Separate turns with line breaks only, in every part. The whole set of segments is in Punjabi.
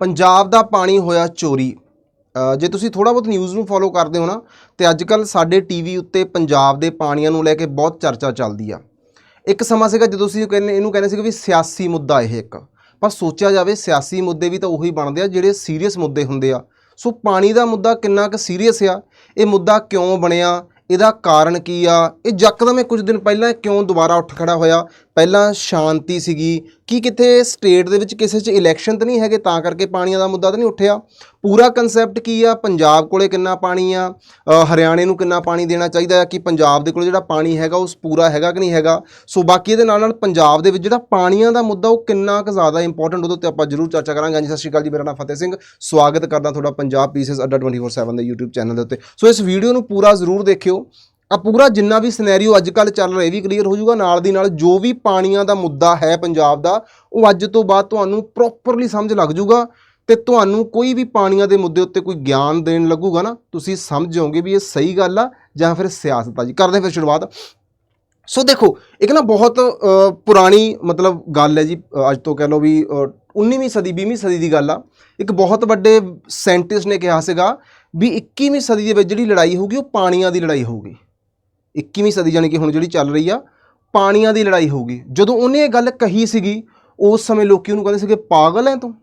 ਪੰਜਾਬ ਦਾ ਪਾਣੀ ਹੋਇਆ ਚੋਰੀ। ਜੇ ਤੁਸੀਂ ਥੋੜਾ ਬਹੁਤ ਨਿਊਜ਼ ਨੂੰ ਫੋਲੋ ਕਰਦੇ ਹੋ ਨਾ, ਤੇ ਅੱਜ ਕੱਲ ਸਾਡੇ ਟੀਵੀ ਉੱਤੇ ਪੰਜਾਬ ਦੇ ਪਾਣੀਆਂ ਨੂੰ ਲੈ ਕੇ ਬਹੁਤ ਚਰਚਾ ਚੱਲਦੀ ਆ। ਇੱਕ ਸਮਾਂ ਸੀਗਾ ਜਦੋਂ ਅਸੀਂ ਕਹਿੰਦੇ, ਇਹਨੂੰ ਕਹਿੰਦੇ ਸੀਗੇ ਵੀ ਸਿਆਸੀ ਮੁੱਦਾ ਇਹ ਇੱਕ। ਪਰ ਸੋਚਿਆ ਜਾਵੇ, ਸਿਆਸੀ ਮੁੱਦੇ ਵੀ ਤਾਂ ਉਹੀ ਬਣਦੇ ਆ ਜਿਹੜੇ ਸੀਰੀਅਸ ਮੁੱਦੇ ਹੁੰਦੇ ਆ। ਸੋ ਪਾਣੀ ਦਾ ਮੁੱਦਾ ਕਿੰਨਾ ਕੁ ਸੀਰੀਅਸ ਆ, ਇਹ ਮੁੱਦਾ ਕਿਉਂ ਬਣਿਆ, ਇਹਦਾ ਕਾਰਨ ਕੀ ਆ, ਇਹ ਯਕਦਮ ਇਹ ਕੁਝ ਦਿਨ ਪਹਿਲਾਂ ਕਿਉਂ ਦੁਬਾਰਾ ਉੱਠ ਖੜਾ ਹੋਇਆ ਪਹਿਲਾਂ ਸ਼ਾਂਤੀ ਸੀਗੀ। ਕੀ ਕਿਤੇ ਸਟੇਟ ਦੇ ਵਿੱਚ ਕਿਸੇ 'ਚ ਇਲੈਕਸ਼ਨ ਤਾਂ ਨਹੀਂ ਹੈਗੇ? ਤਾਂ ਕਰਕੇ ਪਾਣੀਆਂ ਦਾ ਮੁੱਦਾ ਤਾਂ ਨਹੀਂ ਉੱਠਿਆ। ਪੂਰਾ ਕਨਸੈਪਟ ਕੀ ਆ? ਪੰਜਾਬ ਕੋਲੇ ਕਿੰਨਾ ਪਾਣੀ ਆ? ਹਰਿਆਣੇ ਨੂੰ ਕਿੰਨਾ ਪਾਣੀ ਦੇਣਾ ਚਾਹੀਦਾ ਆ? ਕਿ ਪੰਜਾਬ ਦੇ ਕੋਲ ਜਿਹੜਾ ਪਾਣੀ ਹੈਗਾ, ਉਸ ਪੂਰਾ ਹੈਗਾ ਕਿ ਨਹੀਂ ਹੈਗਾ? ਸੋ ਬਾਕੀ ਇਹਦੇ ਨਾਲ ਨਾਲ ਪੰਜਾਬ ਦੇ ਵਿੱਚ ਜਿਹੜਾ ਪਾਣੀਆਂ ਦਾ ਮੁੱਦਾ, ਉਹ ਕਿੰਨਾ ਕੁ ਜ਼ਿਆਦਾ ਇੰਪੋਰਟੈਂਟ ਉਹਦੇ ਉੱਤੇ ਆਪਾਂ ਜ਼ਰੂਰ ਚਰਚਾ ਕਰਾਂਗੇ। ਹਾਂਜੀ, ਸਤਿ ਸ਼੍ਰੀ ਅਕਾਲ ਜੀ, ਮੇਰਾ ਨਾਮ ਫਤਿਹ ਸਿੰਘ। ਸਵਾਗਤ ਕਰਦਾ ਤੁਹਾਡਾ ਪੰਜਾਬ ਪੀਸਸ ਅੱਡਾ 24/7 ਦੇ YouTube ਚੈਨਲ ਦੇ ਉੱਤੇ। ਸੋ ਇਸ ਵੀਡੀਓ ਨੂੰ ਪੂਰਾ ਜ਼ਰੂਰ ਦੇਖਿਓ। ਆ ਪੂਰਾ ਜਿੰਨਾ ਵੀ ਸਿਨੈਰੀਓ ਅੱਜ ਕੱਲ ਚੱਲ ਰਿਹਾ ਇਹ ਵੀ ਕਲੀਅਰ ਹੋ ਜਾਊਗਾ। ਨਾਲ ਦੀ ਨਾਲ ਜੋ ਵੀ ਪਾਣੀਆਂ ਦਾ ਮੁੱਦਾ ਹੈ ਪੰਜਾਬ ਦਾ ਉਹ ਅੱਜ ਤੋਂ ਬਾਅਦ ਤੁਹਾਨੂੰ ਪ੍ਰੋਪਰਲੀ ਸਮਝ ਲੱਗ ਜਾਊਗਾ ਤੇ ਤੁਹਾਨੂੰ ਕੋਈ ਵੀ ਪਾਣੀਆਂ ਦੇ ਮੁੱਦੇ ਉੱਤੇ ਕੋਈ ਗਿਆਨ ਦੇਣ ਲੱਗੂਗਾ ਨਾ ਤੁਸੀਂ ਸਮਝ ਜਾਓਗੇ ਵੀ ਇਹ ਸਹੀ ਗੱਲ ਆ ਜਾਂ ਫਿਰ ਸਿਆਸਤ ਆ ਜੀ। ਕਰਦੇ ਫਿਰ ਸ਼ੁਰੂਆਤ। ਸੋ ਦੇਖੋ ਇੱਕ ਨਾ ਬਹੁਤ ਪੁਰਾਣੀ ਮਤਲਬ ਗੱਲ ਹੈ ਜੀ ਅੱਜ ਤੋਂ ਕਹਿ ਲਓ ਵੀ ਅ, 19ਵੀਂ ਸਦੀ 20ਵੀਂ ਸਦੀ ਦੀ ਗੱਲ ਆ। ਇੱਕ ਬਹੁਤ ਵੱਡੇ ਸਾਇੰਟਿਸਟ ਨੇ ਕਿਹਾ ਸੀਗਾ ਵੀ 21ਵੀਂ ਸਦੀ ਦੇ ਵਿੱਚ ਜਿਹੜੀ ਲੜਾਈ ਹੋਊਗੀ ਉਹ ਪਾਣੀਆਂ ਦੀ ਲੜਾਈ ਹੋਊਗੀ। 21ਵੀਂ ਸਦੀ ਜਾਣੀ ਕਿ ਹੁਣ ਜਿਹੜੀ ਚੱਲ ਰਹੀ ਆ, ਪਾਣੀਆਂ ਦੀ ਲੜਾਈ ਹੋਊਗੀ। ਜਦੋਂ ਉਹਨੇ ਇਹ ਗੱਲ ਕਹੀ ਸੀਗੀ, ਉਸ ਸਮੇਂ ਲੋਕੀ ਉਹਨੂੰ ਕਹਿੰਦੇ ਸੀਗੇ, ਪਾਗਲ ਐ ਤੂੰ?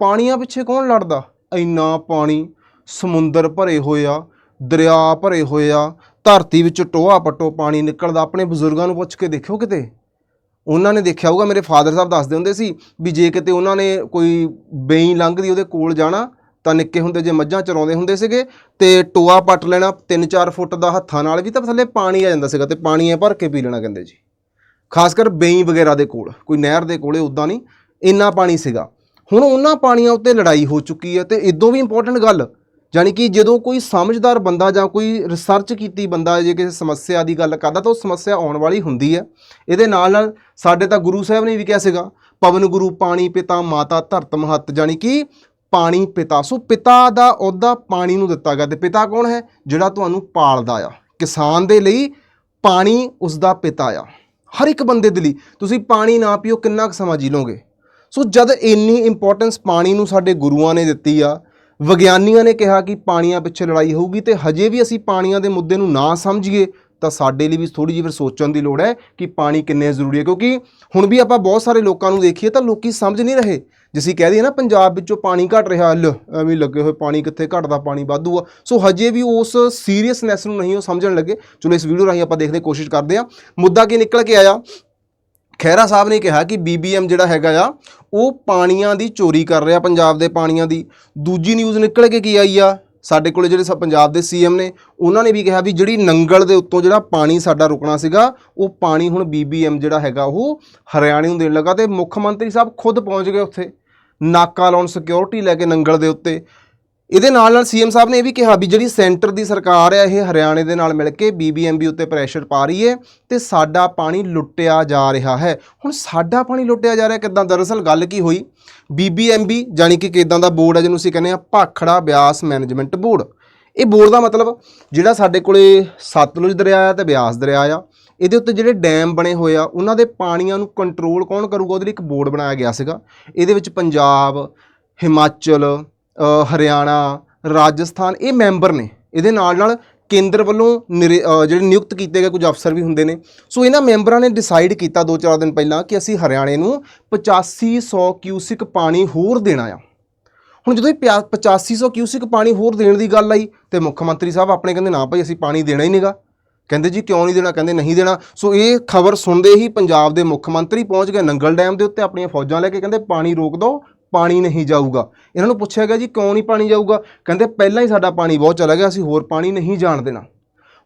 ਪਾਣੀਆਂ ਪਿੱਛੇ ਕੌਣ ਲੜਦਾ? ਇੰਨਾ ਪਾਣੀ ਸਮੁੰਦਰ ਭਰੇ ਹੋਏ ਆ, ਦਰਿਆ ਭਰੇ ਹੋਏ ਆ, ਧਰਤੀ ਵਿੱਚ ਟੋਆ ਪੱਟੋ ਪਾਣੀ ਨਿਕਲਦਾ। ਆਪਣੇ ਬਜ਼ੁਰਗਾਂ ਨੂੰ ਪੁੱਛ ਕੇ ਦੇਖਿਓ ਕਿਤੇ। ਉਹਨਾਂ ਨੇ ਦੇਖਿਆ ਹੋਊਗਾ, ਮੇਰੇ ਫਾਦਰ ਸਾਹਿਬ ਦੱਸਦੇ ਹੁੰਦੇ ਸੀ ਵੀ ਜੇ ਕਿਤੇ ਉਹਨਾਂ ਨੇ ਕੋਈ ਬੇਈ ਲੰਘਦੀ ਉਹਦੇ ਕੋਲ ਜਾਣਾ ਤਾਂ ਨਿੱਕੇ ਹੁੰਦੇ ਜੇ ਮੱਝਾਂ ਚਰਾਉਂਦੇ ਹੁੰਦੇ ਸੀਗੇ ਤੇ ਟੋਆ ਪੱਟ ਲੈਣਾ 3-4 ਫੁੱਟ ਦਾ ਹੱਥਾਂ ਨਾਲ ਵੀ ਤਾਂ ਥੱਲੇ ਪਾਣੀ ਆ ਜਾਂਦਾ ਸੀਗਾ ਤੇ ਪਾਣੀ ਐ ਭਰ ਕੇ ਪੀ ਲੈਣਾ ਕਹਿੰਦੇ ਜੀ। ਖਾਸ ਕਰ ਬੇਈ ਵਗੈਰਾ ਦੇ ਕੋਲ, ਕੋਈ ਨਹਿਰ ਦੇ ਕੋਲੇ ਉਦਾਂ ਨਹੀਂ, ਇੰਨਾ ਪਾਣੀ ਸੀਗਾ। ਹੁਣ ਉਹਨਾਂ ਪਾਣੀਆਂ ਉੱਤੇ ਲੜਾਈ ਹੋ ਚੁੱਕੀ ਹੈ ਤੇ ਇਦੋਂ ਵੀ ਇੰਪੋਰਟੈਂਟ ਗੱਲ ਯਾਨੀ ਕਿ ਜਦੋਂ ਕੋਈ ਸਮਝਦਾਰ ਬੰਦਾ ਜਾਂ ਕੋਈ ਰਿਸਰਚ ਕੀਤੀ ਬੰਦਾ ਜੇ ਕਿਸੇ ਸਮੱਸਿਆ ਦੀ ਗੱਲ ਕਰਦਾ ਤਾਂ ਉਹ ਸਮੱਸਿਆ ਆਉਣ ਵਾਲੀ ਹੁੰਦੀ ਹੈ। ਇਹਦੇ ਨਾਲ ਨਾਲ ਸਾਡੇ ਤਾਂ ਗੁਰੂ ਸਾਹਿਬ ਨੇ ਵੀ ਕਿਹਾ ਸੀਗਾ, ਪਵਨ ਗੁਰੂ ਪਾਣੀ ਪਿਤਾ ਮਾਤਾ ਧਰਤ ਮਹੱਤ ਯਾਨੀ ਕਿ ਪਾਣੀ ਪਿਤਾ। ਸੋ ਪਿਤਾ ਦਾ ਅਹੁਦਾ ਪਾਣੀ ਨੂੰ ਦਿੱਤਾ ਗਿਆ। ਤੇ ਪਿਤਾ ਕੌਣ ਹੈ? ਜਿਹੜਾ ਤੁਹਾਨੂੰ ਪਾਲਦਾ ਆ। ਕਿਸਾਨ ਦੇ ਲਈ ਪਾਣੀ ਉਸ ਦਾ ਪਿਤਾ ਆ। ਹਰ ਇੱਕ ਬੰਦੇ ਦੇ ਲਈ। ਤੁਸੀਂ ਪਾਣੀ ਨਾ ਪੀਓ, ਕਿੰਨਾ ਕੁ ਸਮਾਂ ਜੀ ਲਓਗੇ? ਸੋ ਜਦ ਇੰਨੀ ਇੰਪੋਰਟੈਂਸ ਪਾਣੀ ਨੂੰ ਸਾਡੇ ਗੁਰੂਆਂ ਨੇ ਦਿੱਤੀ ਆ, ਵਿਗਿਆਨੀਆਂ ਨੇ ਕਿਹਾ ਕਿ ਪਾਣੀਆਂ ਪਿੱਛੇ ਲੜਾਈ ਹੋਊਗੀ ਤੇ ਹਜੇ ਵੀ ਅਸੀਂ ਪਾਣੀਆਂ ਦੇ ਮੁੱਦੇ ਨੂੰ ਨਾ ਸਮਝੀਏ, ਤਾਂ ਸਾਡੇ ਲਈ ਵੀ ਥੋੜੀ ਜਿਹੀ ਫਿਰ ਸੋਚਣ ਦੀ ਲੋੜ ਹੈ ਕਿ ਪਾਣੀ ਕਿੰਨੇ ਜ਼ਰੂਰੀ ਹੈ। ਕਿਉਂਕਿ ਹੁਣ ਵੀ ਆਪਾਂ ਬਹੁਤ ਸਾਰੇ ਲੋਕਾਂ ਨੂੰ ਦੇਖੀਏ ਤਾਂ ਲੋਕੀ ਸਮਝ ਨਹੀਂ ਰਹੇ ਜੇ ਕਹਿ ਦਈਏ ਨਾ, ਪੰਜਾਬ ਵਿੱਚੋਂ ਪਾਣੀ ਘਟ ਰਿਹਾ, ਲ, ਐਵੇਂ ਲੱਗੇ ਹੋਏ ਪਾਣੀ ਕਿੱਥੇ ਘਟਦਾ, ਪਾਣੀ ਵਾਧੂ ਆ। ਸੋ ਹਜੇ ਵੀ ਉਸ ਸੀਰੀਅਸਨੈਸ ਨੂੰ ਨਹੀਂ ਉਹ ਸਮਝਣ ਲੱਗੇ। ਚਲੋ ਇਸ ਵੀਡੀਓ ਰਾਹੀਂ ਆਪਾਂ ਦੇਖਦੇ ਕੋਸ਼ਿਸ਼ ਕਰਦੇ ਆ ਮੁੱਦਾ ਕੀ ਨਿਕਲ ਕੇ ਆਇਆ? ਖਹਿਰਾ ਸਾਹਿਬ ਨੇ ਕਿਹਾ ਕਿ ਬੀਬੀਐਮ ਜਿਹੜਾ ਹੈਗਾ ਆ, ਉਹ ਪਾਣੀਆਂ ਦੀ ਚੋਰੀ ਕਰ ਰਿਹਾ ਪੰਜਾਬ ਦੇ ਪਾਣੀਆਂ ਦੀ। ਦੂਜੀ ਨਿਊਜ਼ ਨਿਕਲ ਕੇ ਕੀ ਆਈ ਆ? ਸਾਡੇ ਕੋਲੇ ਜਿਹੜੇ ਸ- ਪੰਜਾਬ ਦੇ ਸੀਐਮ ਨੇ, ਉਹਨਾਂ ਨੇ ਵੀ ਕਿਹਾ ਵੀ ਜਿਹੜੀ ਨੰਗਲ ਦੇ ਉੱਤੋਂ ਜਿਹੜਾ ਪਾਣੀ ਸਾਡਾ ਰੁਕਣਾ ਸੀਗਾ, ਉਹ ਪਾਣੀ ਹੁਣ ਬੀਬੀਐਮ ਜਿਹੜਾ ਹੈਗਾ, ਉਹ ਹਰਿਆਣੇ ਨੂੰ ਦੇਣ ਲੱਗਾ ਤੇ ਮੁੱਖ ਮੰਤਰੀ ਸਾਹਿਬ ਖੁਦ ਪਹੁੰਚ ਗਏ ਉੱਥੇ। ਨਾਕਾ ਲਾਉਣ ਸਿਕਿਉਰਿਟੀ ਲੈ ਕੇ ਨੰਗਲ ਦੇ ਉੱਤੇ। ਇਹਦੇ ਨਾਲ ਨਾਲ ਸੀਐਮ ਸਾਹਿਬ ਨੇ ਇਹ ਵੀ ਕਿਹਾ ਵੀ ਜਿਹੜੀ ਸੈਂਟਰ ਦੀ ਸਰਕਾਰ ਹੈ, ਇਹ ਹਰਿਆਣੇ ਦੇ ਨਾਲ ਮਿਲ ਕੇ ਬੀਬੀਐਮਬੀ ਉੱਤੇ ਪ੍ਰੈਸ਼ਰ ਪਾ ਰਹੀ ਹੈ ਤੇ ਸਾਡਾ ਪਾਣੀ ਲੁੱਟਿਆ ਜਾ ਰਿਹਾ ਹੈ। ਹੁਣ ਸਾਡਾ ਪਾਣੀ ਲੁੱਟਿਆ ਜਾ ਰਿਹਾ ਕਿੱਦਾਂ? ਦਰਅਸਲ ਗੱਲ ਕੀ ਹੋਈ? ਬੀਬੀਐਮਬੀ ਜਾਨੀ ਕਿ ਕਿਦਾਂ ਦਾ ਬੋਰਡ ਹੈ, ਜਿਹਨੂੰ ਅਸੀਂ ਕਹਿੰਦੇ ਆ ਭਾਖੜਾ ਬਿਆਸ ਮੈਨੇਜਮੈਂਟ ਬੋਰਡ। ਇਹ ਬੋਰਡ ਦਾ ਮਤਲਬ ਜਿਹੜਾ ਸਾਡੇ ਕੋਲੇ ਸਤਲੁਜ ਦਰਿਆ ਆ ਤੇ ਬਿਆਸ ਦਰਿਆ ਆ। ਇਹਦੇ ਉੱਤੇ ਜਿਹੜੇ ਡੈਮ ਬਣੇ ਹੋਏ ਆ, ਉਹਨਾਂ ਦੇ ਪਾਣੀਆਂ ਨੂੰ ਕੰਟਰੋਲ ਕੌਣ ਕਰੂਗਾ? ਉਹਦੇ ਲਈ ਇੱਕ ਬੋਰਡ ਬਣਾਇਆ ਗਿਆ ਸੀਗਾ। ਇਹਦੇ ਵਿੱਚ ਪੰਜਾਬ, ਹਿਮਾਚਲ ਹਰਿਆਣਾ, ਰਾਜਸਥਾਨ, ਇਹ ਮੈਂਬਰ ਨੇ। ਇਹਦੇ ਨਾਲ ਨਾਲ ਕੇਂਦਰ ਵੱਲੋਂ ਨਿਰੇ- ਜਿਹੜੇ ਨਿਯੁਕਤ ਕੀਤੇ ਗਏ ਕੁਝ ਅਫਸਰ ਵੀ ਹੁੰਦੇ ਨੇ। ਸੋ ਇਹਨਾਂ ਮੈਂਬਰਾਂ ਨੇ ਡਿਸਾਈਡ ਕੀਤਾ 2-4 ਦਿਨ ਪਹਿਲਾਂ ਕਿ ਅਸੀਂ ਹਰਿਆਣੇ ਨੂੰ 8500 ਕਿਊਸਿਕ ਪਾਣੀ ਹੋਰ ਦੇਣਾ ਆ। ਹੁਣ ਜਦੋਂ ਇਹ ਪਿਆ- 8500 ਕਿਊਸਿਕ ਪਾਣੀ ਹੋਰ ਦੇਣ ਦੀ ਗੱਲ ਆਈ, ਤੇ ਮੁੱਖ ਮੰਤਰੀ ਸਾਹਿਬ ਆਪਣੇ ਕਹਿੰਦੇ ਨਾ ਭਾਈ ਅਸੀਂ ਪਾਣੀ ਦੇਣਾ ਹੀ ਨਹੀਂਗਾ ਕਹਿੰਦੇ ਜੀ ਕਿਉਂ ਨਹੀਂ ਦੇਣਾ, ਕਹਿੰਦੇ ਨਹੀਂ ਦੇਣਾ। ਸੋ ਇਹ ਖਬਰ ਸੁਣਦੇ ਹੀ ਪੰਜਾਬ ਦੇ ਮੁੱਖ ਮੰਤਰੀ ਪਹੁੰਚ ਗਏ ਨੰਗਲ ਡੈਮ ਦੇ ਉੱਤੇ, ਆਪਣੀਆਂ ਫੌਜਾਂ ਲੈ ਕੇ ਕਹਿੰਦੇ ਪਾਣੀ ਰੋਕ ਦਿਓ, ਪਾਣੀ ਨਹੀਂ ਜਾਊਗਾ। ਇਹਨਾਂ ਨੂੰ ਪੁੱਛਿਆ ਗਿਆ ਜੀ ਕਿਉਂ ਨਹੀਂ ਪਾਣੀ ਜਾਊਗਾ? ਕਹਿੰਦੇ ਪਹਿਲਾਂ ਹੀ ਸਾਡਾ ਪਾਣੀ ਬਹੁਤ ਚਲਾ ਗਿਆ, ਅਸੀਂ ਹੋਰ ਪਾਣੀ ਨਹੀਂ ਜਾਣ ਦੇਣਾ।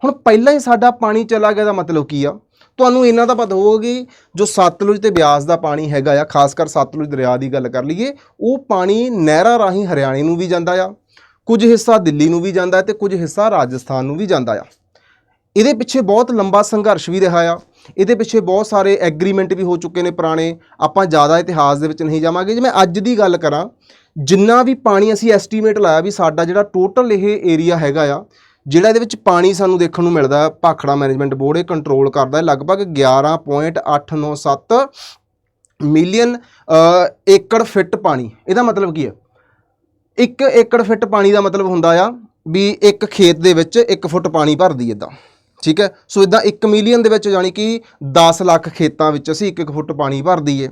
ਹੁਣ ਪਹਿਲਾਂ ਹੀ ਸਾਡਾ ਪਾਣੀ ਚਲਾ ਗਿਆ ਦਾ ਮਤਲਬ ਕੀ ਆ? ਤੁਹਾਨੂੰ ਇਹਨਾਂ ਦਾ ਪਤਾ ਹੋਊਗਾ ਕਿ ਜੋ ਸਤਲੁਜ ਤੇ ਬਿਆਸ ਦਾ ਪਾਣੀ ਹੈਗਾ ਆ, ਖਾਸ ਕਰ ਸਤਲੁਜ ਦਰਿਆ ਦੀ ਗੱਲ ਕਰ ਲਈਏ, ਉਹ ਪਾਣੀ ਨਹਿਰਾਂ ਰਾਹੀਂ ਹਰਿਆਣੇ ਨੂੰ ਵੀ ਜਾਂਦਾ ਆ, ਕੁਝ ਹਿੱਸਾ ਦਿੱਲੀ ਨੂੰ ਵੀ ਜਾਂਦਾ ਹੈ ਤੇ ਕੁਝ ਹਿੱਸਾ ਰਾਜਸਥਾਨ ਨੂੰ ਵੀ ਜਾਂਦਾ ਆ। ਇਹਦੇ ਪਿੱਛੇ ਬਹੁਤ ਲੰਬਾ ਸੰਘਰਸ਼ ਵੀ ਰਿਹਾ ਆ। ਇਹਦੇ ਪਿੱਛੇ ਬਹੁਤ ਸਾਰੇ ਐਗਰੀਮੈਂਟ ਵੀ ਹੋ ਚੁੱਕੇ ਨੇ ਪੁਰਾਣੇ। ਆਪਾਂ ਜ਼ਿਆਦਾ ਇਤਿਹਾਸ ਦੇ ਵਿੱਚ ਨਹੀਂ ਜਾਵਾਂਗੇ। ਜੇ ਮੈਂ ਅੱਜ ਦੀ ਗੱਲ ਕਰਾਂ, ਜਿੰਨਾ ਵੀ ਪਾਣੀ ਅਸੀਂ ਐਸਟੀਮੇਟ ਲਾਇਆ ਵੀ ਸਾਡਾ ਜਿਹੜਾ ਟੋਟਲ ਇਹ ਏਰੀਆ ਹੈਗਾ ਆ, ਜਿਹੜਾ ਇਹਦੇ ਵਿੱਚ ਪਾਣੀ ਸਾਨੂੰ ਦੇਖਣ ਨੂੰ ਮਿਲਦਾ, ਭਾਖੜਾ ਮੈਨੇਜਮੈਂਟ ਬੋਰਡ ਇਹ ਕੰਟਰੋਲ ਕਰਦਾ ਹੈ, ਲਗਭਗ 11.897 ਮਿਲੀਅਨ ਏਕੜ ਫਿੱਟ ਪਾਣੀ। ਇਹਦਾ ਮਤਲਬ ਕੀ ਹੈ? ਇੱਕ ਏਕੜ ਫਿੱਟ ਪਾਣੀ ਦਾ ਮਤਲਬ ਹੁੰਦਾ ਆ ਵੀ ਇੱਕ ਖੇਤ ਦੇ ਵਿੱਚ 1 ਫੁੱਟ ਪਾਣੀ ਭਰਦੀ ਇਦਾਂ ਠੀਕ ਹੈ? ਸੋ ਇਦਾਂ 1 ਮਿਲੀਅਨ ਦੇ ਵਿੱਚ ਜਾਣੀ ਕਿ 10 ਲੱਖ ਖੇਤਾਂ ਵਿੱਚ ਅਸੀਂ 1-1 ਫੁੱਟ ਪਾਣੀ ਭਰ ਦਈਏ।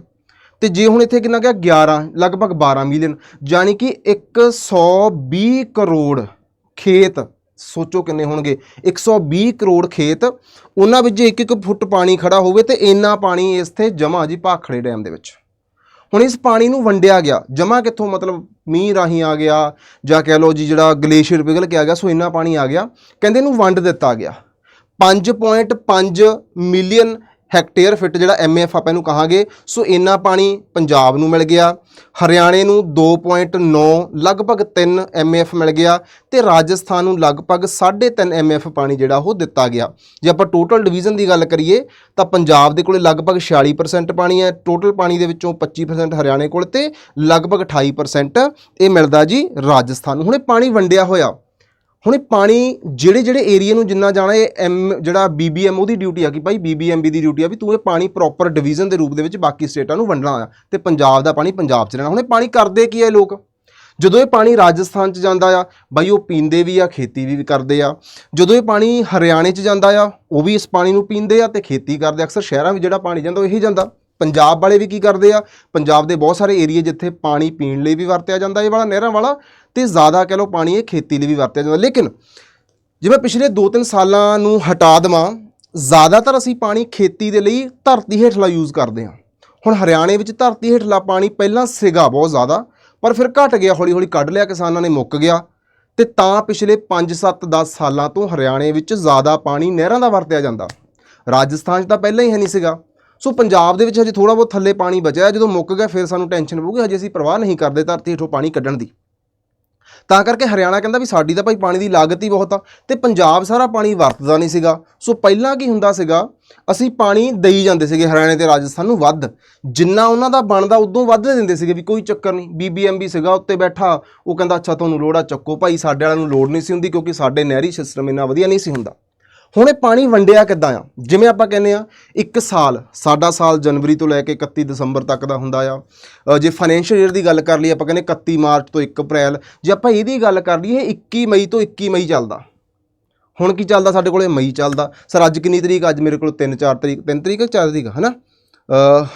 ਤੇ ਜੇ ਹੁਣ ਇੱਥੇ ਕਿੰਨਾ ਗਿਆ? 11 ਲਗਭਗ 12 ਮਿਲੀਅਨ ਜਾਣੀ ਕਿ 120 ਕਰੋੜ ਖੇਤ, ਸੋਚੋ ਕਿੰਨੇ ਹੋਣਗੇ 120 ਕਰੋੜ ਖੇਤ, ਉਹਨਾਂ ਵਿੱਚ ਜੇ 1-1 ਫੁੱਟ ਪਾਣੀ ਖੜਾ ਹੋਵੇ ਤੇ ਇੰਨਾ ਪਾਣੀ ਇੱਥੇ ਜਮਾ ਜੀ ਭਾਖੜੇ ਡੈਮ ਦੇ ਵਿੱਚ। ਹੁਣ ਇਸ ਪਾਣੀ ਨੂੰ ਵੰਡਿਆ ਗਿਆ। ਜਮਾ ਕਿੱਥੋਂ? ਮਤਲਬ ਮੀਂਹ ਰਾਹੀਂ ਆ ਗਿਆ ਜਾਂ ਕਹਿ ਲਓ ਜੀ ਜਿਹੜਾ ਗਲੇਸ਼ੀਅਰ ਪਿਘਲ ਕੇ ਆ ਗਿਆ, ਸੋ ਇੰਨਾ ਪਾਣੀ ਆ ਗਿਆ। ਕਹਿੰਦੇ ਇਹਨੂੰ ਵੰਡ ਦਿੱਤਾ ਗਿਆ। 5.5 ਮਿਲੀਅਨ ਹੈਕਟੇਅਰ ਫਿੱਟ ਜਿਹੜਾ ਐਮਐਫ ਆਪਾਂ ਇਹਨੂੰ ਕਹਾਂਗੇ। ਸੋ ਇੰਨਾ ਪਾਣੀ ਪੰਜਾਬ ਨੂੰ ਮਿਲ ਗਿਆ। ਹਰਿਆਣੇ ਨੂੰ 2.9 ਲਗਭਗ 3 ਐਮਐਫ ਮਿਲ ਗਿਆ ਤੇ ਰਾਜਸਥਾਨ ਨੂੰ ਲਗਭਗ 3.5 ਐਮਐਫ ਪਾਣੀ ਜਿਹੜਾ ਉਹ ਦਿੱਤਾ ਗਿਆ। ਜੇ ਆਪਾਂ ਟੋਟਲ ਡਿਵੀਜ਼ਨ ਦੀ ਗੱਲ ਕਰੀਏ ਤਾਂ ਪੰਜਾਬ ਦੇ ਕੋਲੇ ਲਗਭਗ 46% ਪਾਣੀ ਹੈ। ਟੋਟਲ ਪਾਣੀ ਦੇ ਵਿੱਚੋਂ 25% ਹਰਿਆਣੇ ਕੋਲ ਤੇ ਲਗਭਗ 28% ਇਹ ਮਿਲਦਾ ਜੀ ਰਾਜਸਥਾਨ ਨੂੰ। ਹੁਣ ਇਹ ਪਾਣੀ ਵੰਡਿਆ ਹੋਇਆ। ਹੁਣ ਇਹ ਪਾਣੀ ਜਿਹੜੇ ਜਿਹੜੇ ਏਰੀਆ ਨੂੰ ਜਿੰਨਾ ਜਾਣਾ ਇਹ ਐਮ ਜਿਹੜਾ ਬੀਬੀਐਮ ਉਹਦੀ ਡਿਊਟੀ ਆ ਕਿ ਭਾਈ ਬੀਬੀਐਮਬੀ ਦੀ ਡਿਊਟੀ ਆ ਵੀ ਤੂੰ ਇਹ ਪਾਣੀ ਪ੍ਰੋਪਰ ਡਿਵੀਜ਼ਨ ਦੇ ਰੂਪ ਦੇ ਵਿੱਚ ਬਾਕੀ ਸਟੇਟਾਂ ਨੂੰ ਵੰਡਣਾ ਆ ਤੇ ਪੰਜਾਬ ਦਾ ਪਾਣੀ ਪੰਜਾਬ 'ਚ ਰਹਿਣਾ। ਹੁਣ ਇਹ ਪਾਣੀ ਕਰਦੇ ਕੀ ਆ ਇਹ ਲੋਕ? ਜਦੋਂ ਇਹ ਪਾਣੀ ਰਾਜਸਥਾਨ 'ਚ ਜਾਂਦਾ ਆ, ਬਾਈ ਉਹ ਪੀਂਦੇ ਵੀ ਆ, ਖੇਤੀ ਵੀ ਕਰਦੇ ਆ। ਜਦੋਂ ਇਹ ਪਾਣੀ ਹਰਿਆਣੇ 'ਚ ਜਾਂਦਾ ਆ, ਉਹ ਵੀ ਇਸ ਪਾਣੀ ਨੂੰ ਪੀਂਦੇ ਆ ਤੇ ਖੇਤੀ ਕਰਦੇ ਅਕਸਰ ਸ਼ਹਿਰਾਂ ਵਿੱਚ ਜਿਹੜਾ ਪਾਣੀ ਜਾਂਦਾ ਉਹ ਇਹੀ ਜਾਂਦਾ। ਪੰਜਾਬ ਵਾਲੇ ਵੀ ਕੀ ਕਰਦੇ ਆ? ਪੰਜਾਬ ਦੇ ਬਹੁਤ ਸਾਰੇ ਏਰੀਆ ਜਿੱਥੇ ਪਾਣੀ ਪੀਣ ਲਈ ਵੀ ਵਰਤਿਆ ਜਾਂਦਾ ਇਹ ਵਾਲਾ, ਨਹਿਰਾਂ ਵਾਲਾ, ਤੇ ਜ਼ਿਆਦਾ ਕਹਿ ਲਓ ਪਾਣੀ ਇਹ ਖੇਤੀ ਲਈ ਵੀ ਵਰਤਿਆ ਜਾਂਦਾ। ਲੇਕਿਨ ਜਿਵੇਂ ਪਿਛਲੇ 2-3 ਸਾਲਾਂ ਨੂੰ ਹਟਾ ਦੇਵਾਂ, ਜ਼ਿਆਦਾਤਰ ਅਸੀਂ ਪਾਣੀ ਖੇਤੀ ਦੇ ਲਈ ਧਰਤੀ ਹੇਠਲਾ ਯੂਜ਼ ਕਰਦੇ ਹਾਂ। ਹੁਣ ਹਰਿਆਣੇ ਵਿੱਚ ਧਰਤੀ ਹੇਠਲਾ ਪਾਣੀ ਪਹਿਲਾਂ ਸੀਗਾ ਬਹੁਤ ਜ਼ਿਆਦਾ, ਪਰ ਫਿਰ ਘਟ ਗਿਆ ਹੌਲੀ ਹੌਲੀ ਕੱਢ ਲਿਆ, ਕਿਸਾਨਾਂ ਨੇ ਮੁੱਕ ਗਿਆ। ਤੇ ਤਾਂ ਪਿਛਲੇ 5-7 10 ਸਾਲਾਂ ਤੋਂ ਹਰਿਆਣੇ ਵਿੱਚ ਜ਼ਿਆਦਾ ਪਾਣੀ ਨਹਿਰਾਂ ਦਾ ਵਰਤਿਆ ਜਾਂਦਾ। ਰਾਜਸਥਾਨ 'ਚ ਤਾਂ ਪਹਿਲਾਂ ਹੀ ਹੈ ਨਹੀਂ ਸੀਗਾ। ਸੋ ਪੰਜਾਬ ਦੇ ਵਿੱਚ ਹਜੇ ਥੋੜਾ ਬਹੁਤ ਥੱਲੇ ਪਾਣੀ ਬਚਿਆ ਜਦੋਂ ਮੁੱਕ ਗਿਆ, ਫਿਰ ਸਾਨੂੰ ਟੈਨਸ਼ਨ ਪਊਗੀ। ਹਜੇ ਅਸੀਂ ਪ੍ਰਵਾਹ ਨਹੀਂ ਕਰਦੇ ਧਰਤੀ ਹੇਠੋਂ ਪਾਣੀ ਕੱਢਣ ਦੀ। ਤਾਂ ਕਰਕੇ ਹਰਿਆਣਾ ਕਹਿੰਦਾ ਵੀ ਸਾਡੀ ਤਾਂ ਭਾਈ ਪਾਣੀ ਦੀ ਲਾਗਤ ਹੀ ਬਹੁਤ ਆ ਤੇ ਪੰਜਾਬ ਸਾਰਾ ਪਾਣੀ ਵਰਤਦਾ ਨਹੀਂ ਸੀਗਾ। ਸੋ ਪਹਿਲਾਂ ਕੀ ਹੁੰਦਾ ਸੀਗਾ, ਅਸੀਂ ਪਾਣੀ ਦੇਈ ਜਾਂਦੇ ਸੀਗੇ ਹਰਿਆਣੇ ਤੇ ਰਾਜਸਥਾਨ ਨੂੰ ਵੱਧ। ਜਿੰਨਾ ਉਹਨਾਂ ਦਾ ਬਣਦਾ, ਉਦੋਂ ਵੱਧ ਦਿੰਦੇ ਸੀਗੇ ਵੀ ਕੋਈ ਚੱਕਰ ਨਹੀਂ। ਬੀਬੀਐਮਬੀ ਸੀਗਾ, ਉੱਤੇ ਬੈਠਾ। ਉਹ ਕਹਿੰਦਾ, ਅੱਛਾ, ਤੁਹਾਨੂੰ ਲੋੜ ਆ, ਚੱਕੋ ਭਾਈ। ਸਾਡੇ ਵਾਲਿਆਂ ਨੂੰ ਲੋੜ ਨਹੀਂ ਸੀ ਹੁੰਦੀ ਕਿਉਂਕਿ ਸਾਡੇ ਨਹਿਰੀ ਸਿਸਟਮ ਇੰਨਾ ਵਧੀਆ ਨਹੀਂ ਸੀ ਹੁੰਦਾ। ਹੁਣ ਇਹ ਪਾਣੀ ਵੰਡਿਆ ਕਿੱਦਾਂ ਆ? ਜਿਵੇਂ ਆਪਾਂ ਕਹਿੰਦੇ ਆ ਇੱਕ ਸਾਲ ਸਾਡਾ ਸਾਲ ਜਨਵਰੀ ਤੋਂ ਲੈ ਕੇ 31 ਦਸੰਬਰ ਤੱਕ ਦਾ ਹੁੰਦਾ ਆ। ਜੇ ਫਾਈਨੈਂਸ਼ੀਅਲ ਈਅਰ ਦੀ ਗੱਲ ਕਰ ਲਈ ਆਪਾਂ ਕਹਿੰਦੇ 31 ਮਾਰਚ ਤੋਂ 1 ਅਪ੍ਰੈਲ। ਜੇ ਆਪਾਂ ਇਹਦੀ ਗੱਲ ਕਰ ਲਈਏ 21 ਮਈ ਤੋਂ 21 ਮਈ ਚੱਲਦਾ। ਹੁਣ ਕੀ ਚੱਲਦਾ ਸਾਡੇ ਕੋਲੇ? ਮਈ ਚੱਲਦਾ। ਸਰ ਅੱਜ ਕਿੰਨੀ ਤਰੀਕ? ਅੱਜ ਮੇਰੇ ਕੋਲ 3 4 ਤਰੀਕ 3 ਤਰੀਕ 4 ਤਰੀਕ ਆ, ਹਨਾ?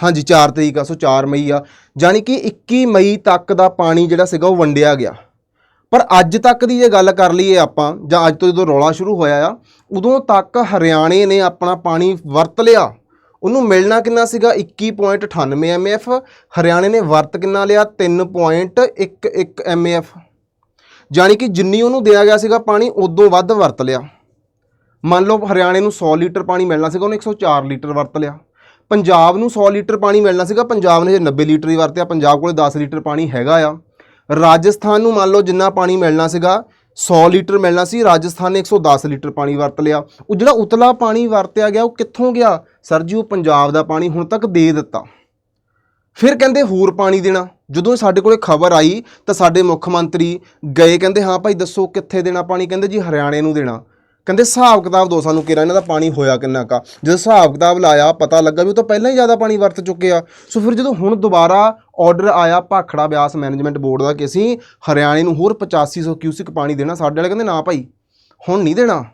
ਹਾਂਜੀ 4 ਤਰੀਕ ਆ ਸੋ 4 ਮਈ ਆ। ਜਾਣੀ ਕਿ 21 ਮਈ ਤੱਕ ਦਾ ਪਾਣੀ ਜਿਹੜਾ ਸੀਗਾ ਉਹ ਵੰਡਿਆ ਗਿਆ। ਪਰ ਅੱਜ ਤੱਕ ਦੀ ਜੇ ਗੱਲ ਕਰ ਲਈਏ ਆਪਾਂ, ਜਾਂ ਅੱਜ ਤੋਂ ਜਦੋਂ ਰੌਲਾ ਸ਼ੁਰੂ ਹੋਇਆ ਆ, ਉਦੋਂ ਤੱਕ ਹਰਿਆਣੇ ਨੇ ਆਪਣਾ ਪਾਣੀ ਵਰਤ ਲਿਆ। ਉਹਨੂੰ ਮਿਲਣਾ ਕਿੰਨਾ ਸੀਗਾ? 21.98 ਐਮਐਫ ਹਰਿਆਣੇ ਨੇ ਵਰਤ ਕਿੰਨਾ ਲਿਆ? 3.11 ਐਮਐਫ ਜਾਣੀ ਕਿ ਜਿੰਨੀ ਉਹਨੂੰ ਦਿਆ ਗਿਆ ਸੀਗਾ ਪਾਣੀ, ਉਦੋਂ ਵੱਧ ਵਰਤ ਲਿਆ। ਮੰਨ ਲਓ ਹਰਿਆਣੇ ਨੂੰ 100 ਲੀਟਰ ਪਾਣੀ ਮਿਲਣਾ ਸੀਗਾ, ਉਹਨੇ 104 ਲੀਟਰ ਵਰਤ ਲਿਆ। ਪੰਜਾਬ ਨੂੰ 100 ਲੀਟਰ ਪਾਣੀ ਮਿਲਣਾ ਸੀਗਾ, ਪੰਜਾਬ ਨੇ ਜੇ 90 ਲੀਟਰ ਹੀ ਵਰਤਿਆ, ਪੰਜਾਬ ਕੋਲੇ 10 ਲੀਟਰ ਪਾਣੀ ਹੈਗਾ ਆ। ਰਾਜਸਥਾਨ ਨੂੰ ਮੰਨ ਲਓ ਜਿੰਨਾ ਪਾਣੀ ਮਿਲਣਾ ਸੀਗਾ 100 ਲੀਟਰ ਮਿਲਣਾ ਸੀ, ਰਾਜਸਥਾਨ ਨੇ 110 ਲੀਟਰ ਪਾਣੀ ਵਰਤ ਲਿਆ। ਉਹ ਜਿਹੜਾ ਉਤਲਾ ਪਾਣੀ ਵਰਤਿਆ ਗਿਆ, ਉਹ ਕਿੱਥੋਂ ਗਿਆ? ਸਰ ਜੀ, ਉਹ ਪੰਜਾਬ ਦਾ ਪਾਣੀ ਹੁਣ ਤੱਕ ਦੇ ਦਿੱਤਾ। ਫਿਰ ਕਹਿੰਦੇ ਹੋਰ ਪਾਣੀ ਦੇਣਾ। ਜਦੋਂ ਸਾਡੇ ਕੋਲੇ ਖਬਰ ਆਈ, ਤਾਂ ਸਾਡੇ ਮੁੱਖ ਮੰਤਰੀ ਗਏ, ਕਹਿੰਦੇ, ਹਾਂ ਭਾਈ, ਦੱਸੋ ਕਿੱਥੇ ਦੇਣਾ ਪਾਣੀ? ਕਹਿੰਦੇ ਜੀ, ਹਰਿਆਣੇ ਨੂੰ ਦੇਣਾ। ਕਹਿੰਦੇ ਹਿਸਾਬ ਕਿਤਾਬ ਦੋ, ਸਾਨੂੰ ਕਿਹੜਾ ਇਹਨਾਂ ਦਾ ਪਾਣੀ ਹੋਇਆ ਕਿੰਨਾ ਕਾ ਜਦੋਂ ਹਿਸਾਬ ਕਿਤਾਬ ਲਾਇਆ, ਪਤਾ ਲੱਗਾ ਵੀ ਉਹ ਤਾਂ ਪਹਿਲਾਂ ਹੀ ਜ਼ਿਆਦਾ ਪਾਣੀ ਵਰਤ ਚੁੱਕੇ ਆ। ਸੋ ਫਿਰ ਜਦੋਂ ਹੁਣ ਦੁਬਾਰਾ ਆਰਡਰ ਆਇਆ ਭਾਖੜਾ ਬਿਆਸ ਮੈਨੇਜਮੈਂਟ ਬੋਰਡ ਦਾ ਕਿ ਅਸੀਂ ਹਰਿਆਣੇ ਨੂੰ ਹੋਰ 8500 ਕਿਊਸਿਕ ਪਾਣੀ ਦੇਣਾ, ਸਾਡੇ ਵਾਲੇ ਕਹਿੰਦੇ ਨਾ ਭਾਈ, ਹੁਣ ਨਹੀਂ ਦੇਣਾ।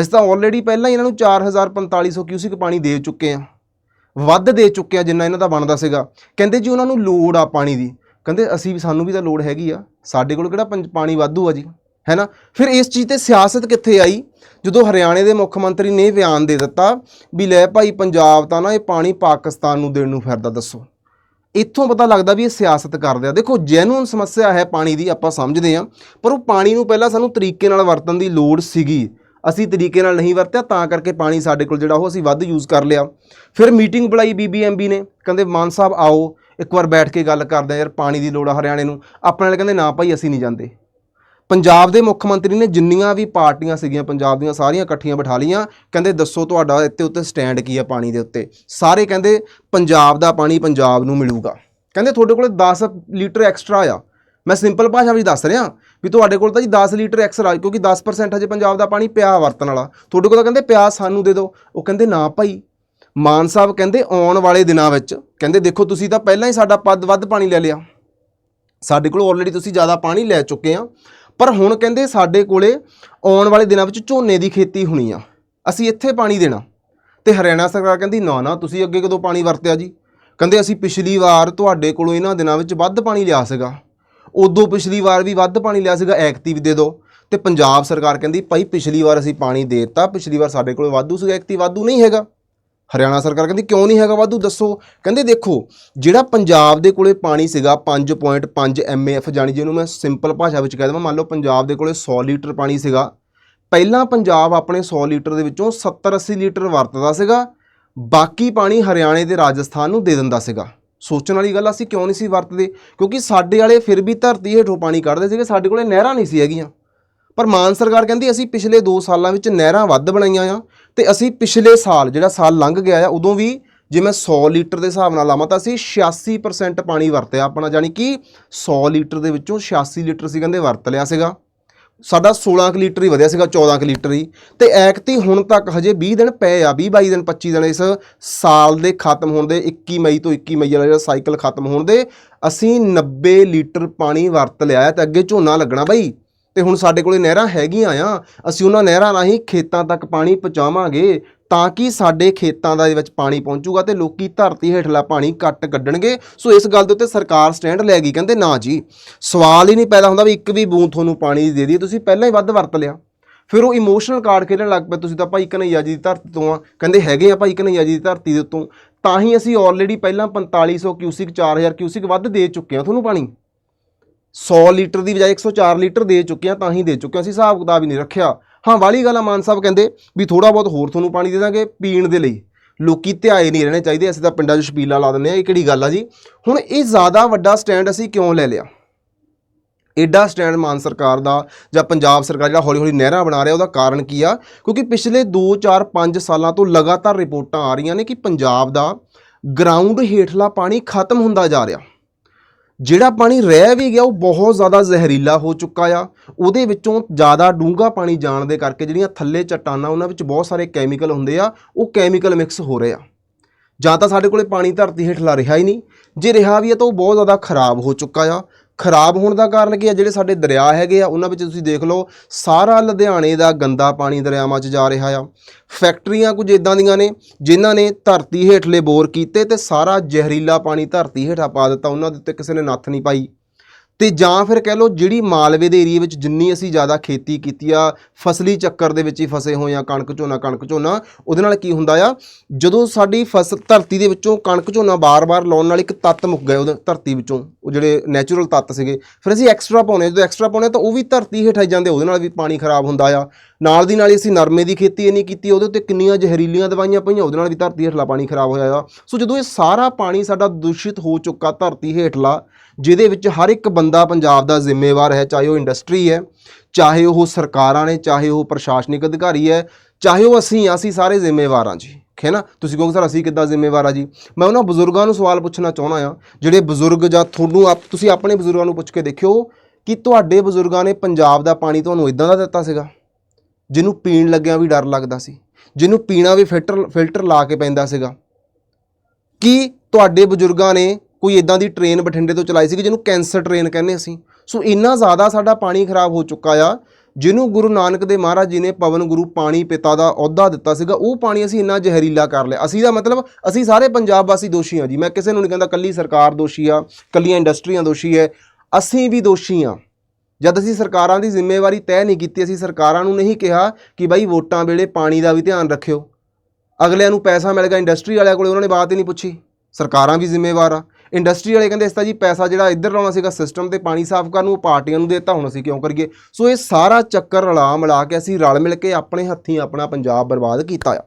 ਅਸੀਂ ਤਾਂ ਆਲਰੇਡੀ ਪਹਿਲਾਂ ਹੀ ਇਹਨਾਂ ਨੂੰ 4500 ਕਿਊਸਿਕ ਪਾਣੀ ਦੇ ਚੁੱਕੇ ਆ। ਵੱਧ ਦੇ ਚੁੱਕੇ ਆ ਜਿੰਨਾ ਇਹਨਾਂ ਦਾ ਬਣਦਾ ਸੀਗਾ। ਕਹਿੰਦੇ ਜੀ ਉਹਨਾਂ ਨੂੰ ਲੋੜ ਆ ਪਾਣੀ ਦੀ। ਕਹਿੰਦੇ ਅਸੀਂ ਵੀ, ਸਾਨੂੰ ਵੀ ਤਾਂ ਲੋੜ ਹੈਗੀ ਆ। ਸਾਡੇ ਕੋਲ ਕਿਹੜਾ ਪੰਜ- ਪਾਣੀ ਵਾਧੂ ਆ ਜੀ? ਹੈ ਨਾ ਫਿਰ ਇਸ ਚੀਜ਼ ਤੇ ਸਿਆਸਤ ਕਿੱਥੇ ਆਈ? ਜਦੋਂ ਹਰਿਆਣੇ ਦੇ ਮੁੱਖ ਮੰਤਰੀ ਨੇ ਬਿਆਨ ਦੇ ਦਿੱਤਾ ਵੀ ਲੈ ਭਾਈ ਪੰਜਾਬ ਤਾਂ ਨਾ ਇਹ ਪਾਣੀ ਪਾਕਿਸਤਾਨ ਨੂੰ ਦੇਣ ਨੂੰ ਫਿਰਦਾ, ਦੱਸੋ। ਇੱਥੋਂ ਪਤਾ ਲੱਗਦਾ ਵੀ ਇਹ ਸਿਆਸਤ ਕਰਦੇ ਆ। ਦੇਖੋ ਜੈਨੂਨ ਸਮੱਸਿਆ ਹੈ ਪਾਣੀ ਦੀ, ਆਪਾਂ ਸਮਝਦੇ ਆ ਪਰ ਉਹ ਪਾਣੀ ਨੂੰ ਪਹਿਲਾਂ ਸਾਨੂੰ ਤਰੀਕੇ ਨਾਲ ਵਰਤਣ ਦੀ ਲੋੜ ਸੀਗੀ। ਅਸੀਂ ਤਰੀਕੇ ਨਾਲ ਨਹੀਂ ਵਰਤਿਆ, ਤਾਂ ਕਰਕੇ ਪਾਣੀ ਸਾਡੇ ਕੋਲ ਜਿਹੜਾ ਉਹ ਅਸੀਂ ਵੱਧ ਯੂਜ਼ ਕਰ ਲਿਆ। ਫਿਰ ਮੀਟਿੰਗ ਬੁਲਾਈ ਬੀਬੀਐਮਬੀ ਨੇ, ਕਹਿੰਦੇ, ਮਾਨ ਸਾਹਿਬ, ਆਓ, ਇੱਕ ਵਾਰ ਬੈਠ ਕੇ ਗੱਲ ਕਰਦੇ ਆ ਯਾਰ, ਪਾਣੀ ਦੀ ਲੋੜ ਆ ਹਰਿਆਣੇ ਨੂੰ। ਆਪਣੇ ਵਾਲੇ ਕਹਿੰਦੇ, ਨਾ ਭਾਈ, ਅਸੀਂ ਨਹੀਂ ਜਾਂਦੇ। ਪੰਜਾਬ ਦੇ ਮੁੱਖ ਮੰਤਰੀ ਨੇ ਜਿੰਨੀਆਂ ਵੀ ਪਾਰਟੀਆਂ ਸੀਗੀਆਂ, ਪੰਜਾਬ ਦੀਆਂ ਸਾਰੀਆਂ ਇਕੱਠੀਆਂ ਬਿਠਾ ਲਈਆਂ। ਕਹਿੰਦੇ, ਦੱਸੋ ਤੁਹਾਡਾ ਇੱਥੇ ਉੱਤੇ ਸਟੈਂਡ ਕੀ ਆ ਪਾਣੀ ਦੇ ਉੱਤੇ? ਸਾਰੇ ਕਹਿੰਦੇ, ਪੰਜਾਬ ਦਾ ਪਾਣੀ ਪੰਜਾਬ ਨੂੰ ਮਿਲੂਗਾ। ਕਹਿੰਦੇ, ਤੁਹਾਡੇ ਕੋਲ 10 ਲੀਟਰ ਐਕਸਟਰਾ ਆ। ਮੈਂ ਸਿੰਪਲ ਭਾਸ਼ਾ ਵਿੱਚ ਦੱਸ ਰਿਹਾ ਵੀ ਤੁਹਾਡੇ ਕੋਲ ਤਾਂ ਜੀ 10 ਲੀਟਰ ਐਕਸਟਰਾ, ਕਿਉਂਕਿ 10% ਹਜੇ ਪੰਜਾਬ ਦਾ ਪਾਣੀ ਪਿਆ ਵਰਤਣ ਵਾਲਾ। ਤੁਹਾਡੇ ਕੋਲ ਤਾਂ ਕਹਿੰਦੇ ਪਿਆ, ਸਾਨੂੰ ਦੇ ਦਿਓ। ਉਹ ਕਹਿੰਦੇ, ਨਾ ਭਾਈ। ਮਾਨ ਸਾਹਿਬ ਕਹਿੰਦੇ, ਆਉਣ ਵਾਲੇ ਦਿਨਾਂ ਵਿੱਚ। ਕਹਿੰਦੇ, ਦੇਖੋ, ਤੁਸੀਂ ਤਾਂ ਪਹਿਲਾਂ ਹੀ ਸਾਡਾ ਪੱਦ ਵੱਧ ਪਾਣੀ ਲੈ ਲਿਆ। ਸਾਡੇ ਕੋਲ ਆਲਰੇਡੀ ਤੁਸੀਂ ਜ਼ਿਆਦਾ ਪਾਣੀ ਲੈ ਚੁੱਕੇ ਆ। ਪਰ ਹੁਣ ਕਹਿੰਦੇ ਸਾਡੇ ਕੋਲੇ ਆਉਣ ਵਾਲੇ ਦਿਨਾਂ ਵਿੱਚ ਝੋਨੇ ਦੀ ਖੇਤੀ ਹੋਣੀ ਆ। ਅਸੀਂ ਇੱਥੇ ਪਾਣੀ ਦੇਣਾ। ਤੇ ਹਰਿਆਣਾ ਸਰਕਾਰ ਕਹਿੰਦੀ, ਨਾ ਨਾ, ਤੁਸੀਂ ਅੱਗੇ ਕਦੋਂ ਪਾਣੀ ਵਰਤਿਆ ਜੀ? ਕਹਿੰਦੇ, ਅਸੀਂ ਪਿਛਲੀ ਵਾਰ ਤੁਹਾਡੇ ਕੋਲੋਂ ਇਹਨਾਂ ਦਿਨਾਂ ਵਿੱਚ ਵੱਧ ਪਾਣੀ ਲਿਆ ਸੀਗਾ। ਉਦੋਂ ਪਿਛਲੀ ਵਾਰ ਵੀ ਵੱਧ ਪਾਣੀ ਲਿਆ ਸੀਗਾ, ਐਕਤੀ ਦੇ ਦਿਓ। ਤੇ ਪੰਜਾਬ ਸਰਕਾਰ ਕਹਿੰਦੀ, ਭਾਈ, ਪਿਛਲੀ ਵਾਰ ਅਸੀਂ ਪਾਣੀ ਦੇ ਦਿੱਤਾ। ਪਿਛਲੀ ਵਾਰ ਸਾਡੇ ਕੋਲ ਵਾਧੂ ਸੀਗਾ, ਐਕਤੀ ਵਾਧੂ ਨਹੀਂ ਹੈਗਾ। ਹਰਿਆਣਾ ਸਰਕਾਰ ਕਹਿੰਦੀ ਕਿਉਂ ਨਹੀਂ ਹੈਗਾ ਵਾਧੂ? ਦੱਸੋ। ਕਹਿੰਦੇ ਦੇਖੋ, ਜਿਹੜਾ ਪੰਜਾਬ ਦੇ ਕੋਲੇ ਪਾਣੀ ਸੀਗਾ 5.5 ਐਮਏਐਫ ਜਾਨੀ ਜਿਹਨੂੰ ਮੈਂ ਸਿੰਪਲ ਭਾਸ਼ਾ ਵਿੱਚ ਕਹਿ ਦਵਾਂ, ਮੰਨ ਲਓ ਪੰਜਾਬ ਦੇ ਕੋਲੇ 100 ਲੀਟਰ ਪਾਣੀ ਸੀਗਾ। ਪਹਿਲਾਂ ਪੰਜਾਬ ਆਪਣੇ 100 ਲੀਟਰ ਦੇ ਵਿੱਚੋਂ 70-80 ਲੀਟਰ ਵਰਤਦਾ ਸੀਗਾ। ਬਾਕੀ ਪਾਣੀ ਹਰਿਆਣੇ ਤੇ ਰਾਜਸਥਾਨ ਨੂੰ ਦੇ ਦਿੰਦਾ ਸੀਗਾ। ਸੋਚਣ ਵਾਲੀ ਗੱਲ ਅਸੀਂ ਕਿਉਂ ਨਹੀਂ ਸੀ ਵਰਤਦੇ? ਕਿਉਂਕਿ ਸਾਡੇ ਵਾਲੇ ਫਿਰ ਵੀ ਧਰਤੀ ਹੇਠੋਂ ਪਾਣੀ ਕੱਢਦੇ ਸੀਗੇ, ਸਾਡੇ ਕੋਲੇ ਨਹਿਰਾਂ ਨਹੀਂ ਸੀ ਹੈਗੀਆਂ। ਪਰ ਮਾਨ ਸਰਕਾਰ ਕਹਿੰਦੀ ਅਸੀਂ ਪਿਛਲੇ 2 ਸਾਲਾਂ ਵਿੱਚ ਨਹਿਰਾਂ ਵੱਧ ਬਣਾਈਆਂ ਆ ਤੇ ਅਸੀਂ ਪਿਛਲੇ ਸਾਲ, ਜਿਹੜਾ ਸਾਲ ਲੰਘ ਗਿਆ ਆ, ਉਦੋਂ ਵੀ ਜੇ ਮੈਂ 100 ਲੀਟਰ ਦੇ ਹਿਸਾਬ ਨਾਲ ਲਾਵਾਂ ਤਾਂ ਅਸੀਂ 86% ਪਾਣੀ ਵਰਤਿਆ ਆਪਣਾ ਜਾਨੀ ਕਿ 100 ਲੀਟਰ ਦੇ ਵਿੱਚੋਂ 86 ਲੀਟਰ ਸੀ ਕਹਿੰਦੇ ਵਰਤ ਲਿਆ ਸੀਗਾ। ਸਾਡਾ 16 ਕੁ ਲੀਟਰ ਹੀ ਵਧਿਆ ਸੀਗਾ 14 ਕੁ ਲੀਟਰ ਹੀ। ਤੇ ਐਕਤੀ ਹੁਣ ਤੱਕ ਹਜੇ 20 ਦਿਨ ਪਏ ਆ 20 22 ਦਿਨ 25 ਦਿਨ ਇਸ ਸਾਲ ਦੇ ਖਤਮ ਹੋਣ ਦੇ 21 ਮਈ ਤੋਂ 21 ਮਈ ਵਾਲਾ ਜਿਹੜਾ ਸਾਈਕਲ ਖਤਮ ਹੋਣ ਦੇ, ਅਸੀਂ 90 ਲੀਟਰ ਪਾਣੀ ਵਰਤ ਲਿਆ ਹੈ ਤੇ ਅੱਗੇ ਝੋਨਾ ਲੱਗਣਾ ਬਾਈ। ਤੇ ਹੁਣ ਸਾਡੇ ਕੋਲੇ ਨਹਿਰਾਂ ਹੈਗੀਆਂ ਆ, ਅਸੀਂ ਉਹਨਾਂ ਨਹਿਰਾਂ ਰਾਹੀਂ ਖੇਤਾਂ ਤੱਕ ਪਾਣੀ ਪਹੁੰਚਾਵਾਂਗੇ ਤਾਂ ਕਿ ਸਾਡੇ ਖੇਤਾਂ ਦਾ ਦੇ ਵਿੱਚ ਪਾਣੀ ਪਹੁੰਚੂਗਾ ਤੇ ਲੋਕੀ ਧਰਤੀ ਹੇਠਲਾ ਪਾਣੀ ਕੱਟ ਕੱਢਣਗੇ। ਸੋ ਇਸ ਗੱਲ ਦੇ ਉੱਤੇ ਸਰਕਾਰ ਸਟੈਂਡ ਲੈ ਗਈ, ਕਹਿੰਦੇ ਨਾ ਜੀ। ਸਵਾਲ ਹੀ ਨਹੀਂ ਪੈਦਾ ਹੁੰਦਾ ਵੀ ਇੱਕ ਵੀ ਬੂੰਦ ਤੁਹਾਨੂੰ ਪਾਣੀ ਦੀ ਦੇ ਦੀ ਤੁਸੀਂ ਪਹਿਲਾਂ ਹੀ ਵੱਧ ਵਰਤ ਲਿਆ। ਫਿਰ ਉਹ ਇਮੋਸ਼ਨਲ ਕਾਰਡ ਖੇਡਣ ਲੱਗ ਪਏ, ਤੁਸੀਂ ਤਾਂ ਭਾਈ ਕਨਈਆ ਜੀ ਦੀ ਧਰਤੀ ਤੋਂ ਆ। ਕਹਿੰਦੇ ਹੈਗੇ ਆ ਭਾਈ ਕਨਈਆ ਜੀ ਦੀ ਧਰਤੀ ਦੇ ਉੱਤੋਂ। ਤਾਂ ਹੀ ਅਸੀਂ ਆਲਰੇਡੀ ਪਹਿਲਾਂ 4500 ਕਿਊਸਿਕ 4000 ਕਿਊਸਿਕ ਵੱਧ ਦੇ ਚੁੱਕੇ ਹਾਂ ਤੁਹਾਨੂੰ ਪਾਣੀ। 100 ਲੀਟਰ ਦੀ ਬਜਾਏ 104 ਲੀਟਰ ਦੇ ਚੁੱਕੇ ਹਾਂ ਤਾਂ ਹੀ ਦੇ ਚੁੱਕੇ ਹਾਂ ਅਸੀਂ ਹਿਸਾਬ ਕਿਤਾਬ ਹੀ ਨਹੀਂ ਰੱਖਿਆ। ਹਾਂ, ਵਾਲੀ ਗੱਲ ਆ, ਮਾਨ ਸਾਹਿਬ ਕਹਿੰਦੇ ਵੀ ਥੋੜਾ ਬਹੁਤ ਹੋਰ ਤੁਹਾਨੂੰ ਪਾਣੀ ਦੇ ਦਾਂਗੇ ਪੀਣ ਦੇ ਲਈ। ਲੋਕੀ ਧਿਆਏ ਨਹੀਂ ਰਹਿਣੇ ਚਾਹੀਦੇ, ਅਸੀਂ ਤਾਂ ਪਿੰਡਾਂ 'ਚ ਛਪੀਲਾ ਲਾ ਦਿੰਦੇ ਆ, ਇਹ ਕਿਹੜੀ ਗੱਲ ਆ ਜੀ? ਹੁਣ ਇਹ ਜ਼ਿਆਦਾ ਵੱਡਾ ਸਟੈਂਡ ਅਸੀਂ ਕਿਉਂ ਲੈ ਲਿਆ? ਐਡਾ ਸਟੈਂਡ ਮਾਨ ਸਰਕਾਰ ਦਾ ਜਾਂ ਪੰਜਾਬ ਸਰਕਾਰ ਜਿਹੜਾ ਹੌਲੀ ਹੌਲੀ ਨਹਿਰਾਂ ਬਣਾ ਰਿਹਾ, ਉਹਦਾ ਕਾਰਨ ਕੀ ਆ? ਕਿਉਂਕਿ ਪਿਛਲੇ 2 4 5 ਸਾਲਾਂ ਤੋਂ ਲਗਾਤਾਰ ਰਿਪੋਰਟਾਂ ਆ ਰਹੀਆਂ ਨੇ ਕਿ ਪੰਜਾਬ ਦਾ ਗਰਾਊਂਡ ਹੇਠਲਾ ਪਾਣੀ ਖਤਮ ਹੁੰਦਾ ਜਾ ਰਿਹਾ। ਜਿਹੜਾ ਪਾਣੀ ਰਹਿ ਵੀ ਗਿਆ, ਉਹ ਬਹੁਤ ਜ਼ਿਆਦਾ ਜ਼ਹਿਰੀਲਾ ਹੋ ਚੁੱਕਾ ਆ। ਉਹਦੇ ਵਿੱਚੋਂ ਜ਼ਿਆਦਾ ਡੂੰਘਾ ਪਾਣੀ ਜਾਣ ਦੇ ਕਰਕੇ ਜਿਹੜੀਆਂ ਥੱਲੇ ਚਟਾਨਾਂ, ਉਹਨਾਂ ਵਿੱਚ ਬਹੁਤ ਸਾਰੇ ਕੈਮੀਕਲ ਹੁੰਦੇ ਆ, ਉਹ ਕੈਮੀਕਲ ਮਿਕਸ ਹੋ ਰਹੇ ਆ। ਜਾਂ ਤਾਂ ਸਾਡੇ ਕੋਲੇ ਪਾਣੀ ਧਰਤੀ ਹੇਠਲਾ ਰਿਹਾ ਹੀ ਨਹੀਂ। ਜੇ ਰਿਹਾ ਵੀ ਆ ਤਾਂ ਉਹ ਬਹੁਤ ਜ਼ਿਆਦਾ ਖਰਾਬ ਹੋ ਚੁੱਕਾ ਆ। ਖਰਾਬ ਹੋਣ ਦਾ ਕਾਰਨ ਕੀ ਆ ਜਿਹੜੇ ਸਾਡੇ ਦਰਿਆ ਹੈਗੇ ਆ, ਉਹਨਾਂ ਵਿੱਚ ਤੁਸੀਂ ਦੇਖ ਲਓ, ਸਾਰਾ ਲੁਧਿਆਣੇ ਦਾ ਗੰਦਾ ਪਾਣੀ ਦਰਿਆਵਾਂ 'ਚ ਜਾ ਰਿਹਾ ਆ। ਫੈਕਟਰੀਆਂ ਕੁਝ ਇਦਾਂ ਦੀਆਂ ਨੇ, ਜਿਨ੍ਹਾਂ ਨੇ ਧਰਤੀ ਹੇਠਲੇ ਬੋਰ ਕੀਤੇ ਤੇ ਸਾਰਾ ਜ਼ਹਿਰੀਲਾ ਪਾਣੀ ਧਰਤੀ ਹੇਠਾਂ ਪਾ ਦਿੱਤਾ। ਉਹਨਾਂ ਦੇ ਉੱਤੇ ਕਿਸੇ ਨੇ ਨੱਥ ਨਹੀਂ ਪਾਈ। ਤੇ ਜਾਂ ਫਿਰ ਕਹਿ ਲਓ ਜਿਹੜੀ ਮਾਲਵੇ ਦੇ ਏਰੀਏ ਵਿੱਚ ਜਿੰਨੀ ਅਸੀਂ ਜ਼ਿਆਦਾ ਖੇਤੀ ਕੀਤੀ ਆ, ਫਸਲੀ ਚੱਕਰ ਦੇ ਵਿੱਚ ਹੀ ਫਸੇ ਹੋਏ ਆ, ਕਣਕ ਝੋਨਾ ਕਣਕ ਝੋਨਾ, ਉਹਦੇ ਨਾਲ ਕੀ ਹੁੰਦਾ ਆ? ਜਦੋਂ ਸਾਡੀ ਫਸਲ ਧਰਤੀ ਦੇ ਵਿੱਚੋਂ ਕਣਕ ਝੋਨਾ ਬਾਰ-ਬਾਰ ਲਾਉਣ ਨਾਲ ਇੱਕ ਤੱਤ ਮੁੱਕ ਗਏ ਉਹਦੇ, ਧਰਤੀ ਵਿੱਚੋਂ, ਉਹ ਜਿਹੜੇ ਨੈਚੁਰਲ ਤੱਤ ਸੀਗੇ। ਫਿਰ ਅਸੀਂ ਐਕਸਟਰਾ ਪਾਉਣੇ, ਜਦੋਂ ਐਕਸਟਰਾ ਪਾਉਣੇ ਤਾਂ ਉਹ ਵੀ ਧਰਤੀ ਹੇਠਾਂ ਹੀ ਜਾਂਦੇ ਉਹਦੇ ਨਾਲ ਵੀ ਪਾਣੀ ਖਰਾਬ ਹੁੰਦਾ ਆ। ਨਾਲ ਦੀ ਨਾਲ ਹੀ ਅਸੀਂ ਨਰਮੇ ਦੀ ਖੇਤੀ ਇੰਨੀ ਕੀਤੀ ਉਹਦੇ ਉੱਤੇ ਕਿੰਨੀਆਂ ਜ਼ਹਿਰੀਲੀਆਂ ਦਵਾਈਆਂ ਪਈਆਂ ਉਹਦੇ ਨਾਲ ਵੀ ਧਰਤੀ ਹੇਠਲਾ ਪਾਣੀ ਖਰਾਬ ਹੋਇਆ ਆ। ਸੋ ਜਦੋਂ ਇਹ ਸਾਰਾ ਪਾਣੀ ਸਾਡਾ ਦੂਸ਼ਿਤ ਹੋ ਚੁੱਕਾ ਧਰਤੀ ਹੇਠਲਾ ਜਿਹਦੇ ਵਿੱਚ ਹਰ ਇੱਕ ਬੰਦਾ ਪੰਜਾਬ ਦਾ ਜ਼ਿੰਮੇਵਾਰ ਹੈ ਚਾਹੇ ਉਹ ਇੰਡਸਟਰੀ ਹੈ ਚਾਹੇ ਉਹ ਸਰਕਾਰਾਂ ਨੇ ਚਾਹੇ ਉਹ ਪ੍ਰਸ਼ਾਸਨਿਕ ਅਧਿਕਾਰੀ ਹੈ ਚਾਹੇ ਉਹ ਅਸੀਂ ਹਾਂ, ਅਸੀਂ ਸਾਰੇ ਜ਼ਿੰਮੇਵਾਰ ਹਾਂ ਜੀ। ਹੈ ਨਾ? ਤੁਸੀਂ ਕਹੋਗੇ ਸਰ ਅਸੀਂ ਕਿੱਦਾਂ ਜ਼ਿੰਮੇਵਾਰ ਆ ਜੀ? ਮੈਂ ਉਹਨਾਂ ਬਜ਼ੁਰਗਾਂ ਨੂੰ ਸਵਾਲ ਪੁੱਛਣਾ ਚਾਹੁੰਦਾ ਆ ਜਿਹੜੇ ਬਜ਼ੁਰਗ ਜਾਂ ਤੁਹਾਨੂੰ ਆਪ ਤੁਸੀਂ ਆਪਣੇ ਬਜ਼ੁਰਗਾਂ ਨੂੰ ਪੁੱਛ ਕੇ ਦੇਖਿਓ ਕਿ ਤੁਹਾਡੇ ਬਜ਼ੁਰਗਾਂ ਨੇ ਪੰਜਾਬ ਦਾ ਪਾਣੀ ਤੁਹਾਨੂੰ ਇਦਾਂ ਦਾ ਦਿੱਤਾ ਸੀਗਾ? ਜਿਹਨੂੰ ਪੀਣ ਲੱਗਿਆਂ ਵੀ ਡਰ ਲੱਗਦਾ ਸੀ, ਜਿਹਨੂੰ ਪੀਣਾ ਵੀ ਫਿਲਟਰ ਫਿਲਟਰ ਲਾ ਕੇ ਪੈਂਦਾ ਸੀਗਾ। ਕੀ ਤੁਹਾਡੇ ਬਜ਼ੁਰਗਾਂ ਨੇ ਕੋਈ ਇਦਾਂ ਦੀ ਟ੍ਰੇਨ ਬਠਿੰਡੇ ਤੋਂ ਚਲਾਈ ਸੀ ਜਿਹਨੂੰ ਕੈਂਸਰ ਟ੍ਰੇਨ ਕਹਿੰਦੇ ਅਸੀਂ? ਸੋ ਇੰਨਾ ਜ਼ਿਆਦਾ ਸਾਡਾ ਪਾਣੀ ਖਰਾਬ ਹੋ ਚੁੱਕਾ ਆ, ਜਿਹਨੂੰ ਗੁਰੂ ਨਾਨਕ ਦੇ ਮਹਾਰਾਜ ਜੀ ਨੇ ਪਵਨ ਗੁਰੂ ਪਾਣੀ ਪਿਤਾ ਦਾ ਅਹੁਦਾ ਦਿੱਤਾ ਸੀਗਾ, ਉਹ ਪਾਣੀ ਅਸੀਂ ਇੰਨਾ ਜ਼ਹਿਰੀਲਾ ਕਰ ਲਿਆ। ਅਸੀਂ ਦਾ ਮਤਲਬ ਅਸੀਂ ਸਾਰੇ ਪੰਜਾਬ ਵਾਸੀ ਦੋਸ਼ੀ ਹਾਂ ਜੀ। ਮੈਂ ਕਿਸੇ ਨੂੰ ਨਹੀਂ ਕਹਿੰਦਾ ਕੱਲੀ ਸਰਕਾਰ ਦੋਸ਼ੀ ਆ, ਕੱਲੀਆਂ ਇੰਡਸਟਰੀਆਂ ਦੋਸ਼ੀ ਹੈ ਅਸੀਂ ਵੀ ਦੋਸ਼ੀ ਹਾਂ ਜਦ ਅਸੀਂ ਸਰਕਾਰਾਂ ਦੀ ਜ਼ਿੰਮੇਵਾਰੀ ਤੈਅ ਨਹੀਂ ਕੀਤੀ, ਅਸੀਂ ਸਰਕਾਰਾਂ ਨੂੰ ਨਹੀਂ ਕਿਹਾ ਕਿ ਬਾਈ ਵੋਟਾਂ ਵੇਲੇ ਪਾਣੀ ਦਾ ਵੀ ਧਿਆਨ ਰੱਖਿਓ। ਅਗਲਿਆਂ ਨੂੰ ਪੈਸਾ ਮਿਲ ਗਿਆ ਇੰਡਸਟਰੀ ਵਾਲਿਆਂ ਕੋਲੇ ਉਹਨਾਂ ਨੇ ਬਾਤ ਹੀ ਨਹੀਂ ਪੁੱਛੀ। ਸਰਕਾਰਾਂ ਵੀ ਜ਼ਿੰਮੇਵਾਰ ਆ। ਇੰਡਸਟਰੀ ਵਾਲੇ ਕਹਿੰਦੇ ਇਸ ਤਾਂ ਜੀ, ਪੈਸਾ ਜਿਹੜਾ ਇੱਧਰ ਲਾਉਣਾ ਸੀਗਾ ਸਿਸਟਮ ਤੇ ਪਾਣੀ ਸਾਫ਼ ਕਰਨ ਨੂੰ ਉਹ ਪਾਰਟੀਆਂ ਨੂੰ ਦੇਤਾ, ਹੁਣ ਅਸੀਂ ਕਿਉਂ ਕਰੀਏ? ਸੋ ਇਹ ਸਾਰਾ ਚੱਕਰ ਰਲਾ ਮਿਲਾ ਕੇ ਅਸੀਂ ਰਲ ਮਿਲ ਕੇ ਆਪਣੇ ਹੱਥੀਂ ਆਪਣਾ ਪੰਜਾਬ ਬਰਬਾਦ ਕੀਤਾ ਆ।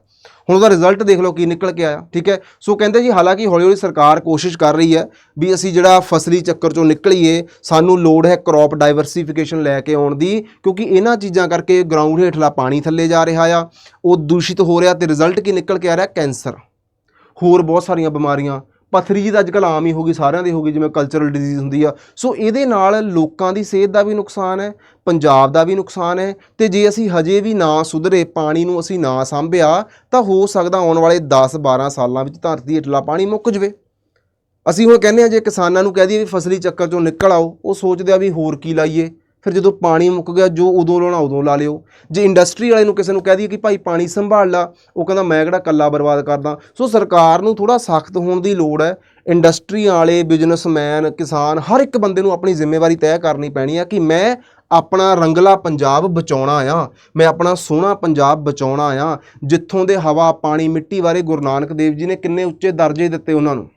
ਹੁਣ ਉਹਦਾ ਰਿਜ਼ਲਟ ਦੇਖ ਲਓ ਕੀ ਨਿਕਲ ਕੇ ਆਇਆ, ਠੀਕ ਹੈ? ਸੋ ਕਹਿੰਦੇ ਜੀ, ਹਾਲਾਂਕਿ ਹੌਲੀ ਹੌਲੀ ਸਰਕਾਰ ਕੋਸ਼ਿਸ਼ ਕਰ ਰਹੀ ਹੈ ਵੀ ਅਸੀਂ ਜਿਹੜਾ ਫਸਲੀ ਚੱਕਰ ਚੋਂ ਨਿਕਲੀਏ, ਸਾਨੂੰ ਲੋੜ ਹੈ ਕ੍ਰੌਪ ਡਾਈਵਰਸਿਫਿਕੇਸ਼ਨ ਲੈ ਕੇ ਆਉਣ ਦੀ, ਕਿਉਂਕਿ ਇਹਨਾਂ ਚੀਜ਼ਾਂ ਕਰਕੇ ਗਰਾਊਂਡ ਹੇਠਲਾ ਪਾਣੀ ਥੱਲੇ ਜਾ ਰਿਹਾ ਆ, ਉਹ ਦੂਸ਼ਿਤ ਹੋ ਰਿਹਾ ਤੇ ਰਿਜ਼ਲਟ ਕੀ ਨਿਕਲ ਕੇ ਆ ਰਿਹਾ? ਕੈਂਸਰ। ਹੋਰ ਬਹੁਤ ਸਾਰੀਆਂ ਬਿਮਾਰੀਆਂ ਪਥਰੀ ਜੀ ਤਾਂ ਅੱਜ ਕੱਲ੍ਹ ਆਮ ਹੀ ਹੋ ਗਈ, ਸਾਰਿਆਂ ਦੀ ਹੋ ਗਈ, ਜਿਵੇਂ ਕਲਚਰਲ ਡਿਜ਼ੀਜ਼ ਹੁੰਦੀ ਆ। ਸੋ ਇਹਦੇ ਨਾਲ ਲੋਕਾਂ ਦੀ ਸਿਹਤ ਦਾ ਵੀ ਨੁਕਸਾਨ ਹੈ, ਪੰਜਾਬ ਦਾ ਵੀ ਨੁਕਸਾਨ ਹੈ, ਤੇ ਜੇ ਅਸੀਂ ਹਜੇ ਵੀ ਨਾ ਸੁਧਰੇ, ਪਾਣੀ ਨੂੰ ਅਸੀਂ ਨਾ ਸਾਂਭਿਆ, ਤਾਂ ਹੋ ਸਕਦਾ ਆਉਣ ਵਾਲੇ 10 12 ਸਾਲਾਂ ਵਿੱਚ ਧਰਤੀ ਹੇਠਲਾ ਪਾਣੀ ਮੁੱਕ ਜਵੇ। ਅਸੀਂ ਹੁਣ ਕਹਿੰਦੇ ਆ ਜੇ ਕਿਸਾਨਾਂ ਨੂੰ ਕਹਿ ਦਈਏ ਵੀ ਫਸਲੀ ਚੱਕਰ ਚੋਂ ਨਿਕਲ ਆਓ, ਉਹ ਸੋਚਦੇ ਆ ਵੀ ਹੋਰ ਕੀ ਲਾਈਏ। ਫਿਰ ਜਦੋਂ ਪਾਣੀ ਮੁੱਕ ਗਿਆ, ਜੋ ਉਦੋਂ ਲਾਉਣਾ, ਉਦੋਂ ਲਾ ਲਿਓ। ਜੇ ਇੰਡਸਟਰੀ ਵਾਲੇ ਨੂੰ ਕਿਸੇ ਨੂੰ ਕਹਿ ਦਈਏ ਕਿ ਭਾਈ ਪਾਣੀ ਸੰਭਾਲ ਲਾ, ਉਹ ਕਹਿੰਦਾ, ਮੈਂ ਕਿਹੜਾ ਕੱਲਾ ਬਰਬਾਦ ਕਰਦਾ? ਸੋ ਸਰਕਾਰ ਨੂੰ ਥੋੜਾ ਸਖਤ ਹੋਣ ਦੀ ਲੋੜ ਹੈ। ਇੰਡਸਟਰੀ ਵਾਲੇ ਬਿਜ਼ਨਸਮੈਨ ਕਿਸਾਨ, ਹਰ ਇੱਕ ਬੰਦੇ ਨੂੰ ਆਪਣੀ ਜ਼ਿੰਮੇਵਾਰੀ ਤੈਅ ਕਰਨੀ ਪੈਣੀ ਆ ਕਿ ਮੈਂ ਆਪਣਾ ਰੰਗਲਾ ਪੰਜਾਬ ਬਚਾਉਣਾ ਆ। ਮੈਂ ਆਪਣਾ ਸੋਹਣਾ ਪੰਜਾਬ ਬਚਾਉਣਾ ਆ। ਜਿੱਥੋਂ ਦੇ ਹਵਾ, ਪਾਣੀ, ਮਿੱਟੀ ਬਾਰੇ ਗੁਰੂ ਨਾਨਕ ਦੇਵ ਜੀ ਨੇ ਕਿੰਨੇ ਉੱਚੇ ਦਰਜੇ ਦਿੱਤੇ ਉਹਨਾਂ ਨੂੰ।